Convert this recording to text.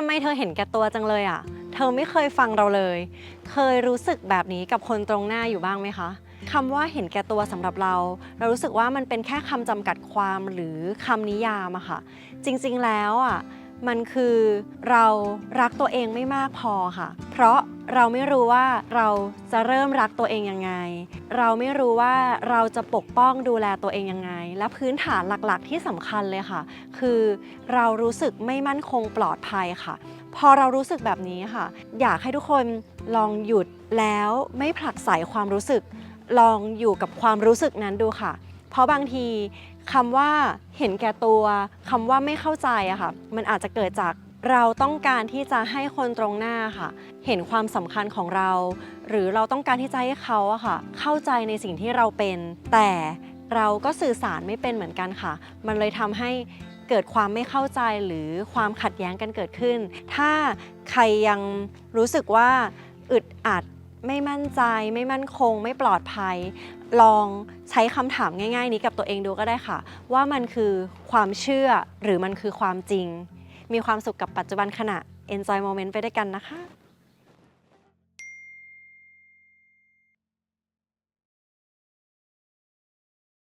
ทำไมเธอเห็นแก่ตัวจังเลยอะ เธอไม่เคยฟังเราเลย เคยรู้สึกแบบนี้กับคนตรงหน้าอยู่บ้างไหมคะคำว่าเห็นแก่ตัวสำหรับเรา เรารู้สึกว่ามันเป็นแค่คำจำกัดความหรือคำนิยามอะค่ะ จริงๆแล้วอะมันคือเรารักตัวเองไม่มากพอค่ะ เพราะ เราไม่รู้ว่าเราจะเริ่มรักตัวเองยังไง เราไม่รู้ว่าเราจะปกป้องดูแลตัวเองยังไง และพื้นฐานหลักๆ ที่สำคัญเลยค่ะ คือเรารู้สึกไม่มั่นคงปลอดภัยค่ะ พอเรารู้สึกแบบนี้ค่ะ อยากให้ทุกคนลองหยุดแล้วไม่ผลักไสความรู้สึก ลองอยู่กับความรู้สึกนั้นดูค่ะ เพราะบางทีคำว่าเห็นแก่ตัวคำว่าไม่เข้าใจอะค่ะ มันอาจจะเกิดจาก เราต้องการที่จะให้คนตรงหน้าค่ะ เห็นความสำคัญของเรา หรือเราต้องการที่จะให้เขาอะค่ะ เข้าใจในสิ่งที่เราเป็น แต่เราก็สื่อสารไม่เป็นเหมือนกันค่ะ มันเลยทำให้เกิดความไม่เข้าใจหรือความขัดแย้งกันเกิดขึ้น ถ้าใครยังรู้สึกว่าอึดอัดไม่มั่นใจ ไม่มั่นคง ไม่ปลอดภัย ลองใช้คำถามง่าย ๆ นี้กับตัวเองดูก็ได้ค่ะ ว่ามันคือความเชื่อหรือมันคือความจริง มีความสุขกับปัจจุบันขณะ enjoy moment ไปด้วยกันนะคะ